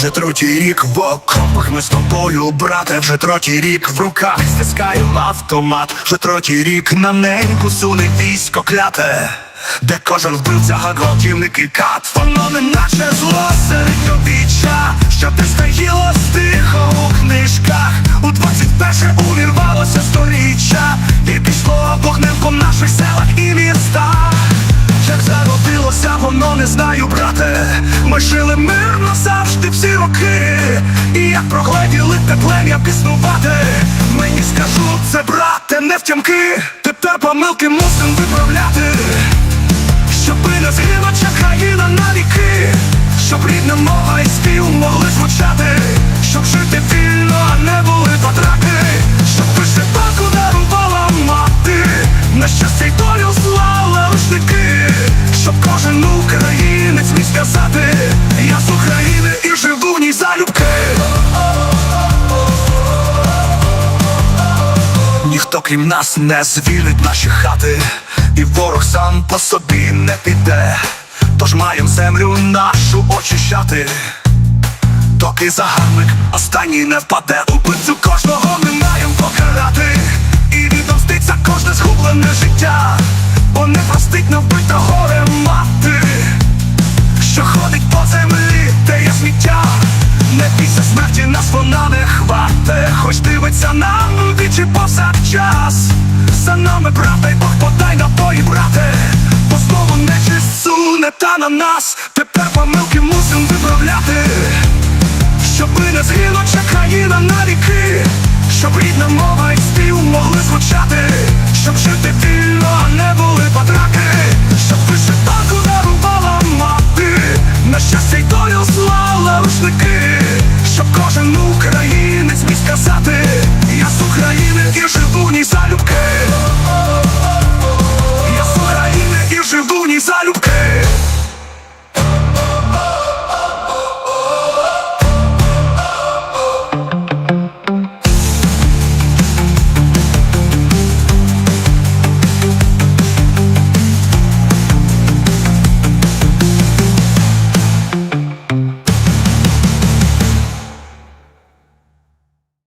Вже третій рік в окопах ми з тобою, брате, вже третій рік в руках. Стискаю автомат, вже третій рік на неньку суне військо кляте, де кожен вбивця гаготівник і кат, воно не наче зло серед що знаю, брате. Ми жили мирно завжди всі роки. І як прогледіли те плем'я піснувати. Мені скажу це, брате, не втямки. Тепер помилки мусим виправляти. Щоби не згинуча країна на віки. Щоб рідна мова і спів могли звучати. Щоб жити вільно, а не були потраки. Ніхто крім нас не звільнить наші хати, і ворог сам по собі не піде. Тож маєм землю нашу очищати, доки загарбник останній не впаде. Убивцю кожного ми маєм покарати, і відомститься кожне згублене життя, бо не простить на вбита горе мати, вона не хвате, хоч дивиться нам вічі повсякчас. За нами, брате, й Бог подай напої, брате, бо знову нечисть суне та на нас. Тепер помилки мусим виправляти. Щоби не згинуча країна на віки, щоб рідна мова і спів могли звучати, щоб жити вільно, а не були потраки, щоб вишиванку дарувала мати, на щастя й долю слала рушники, залюбки. Я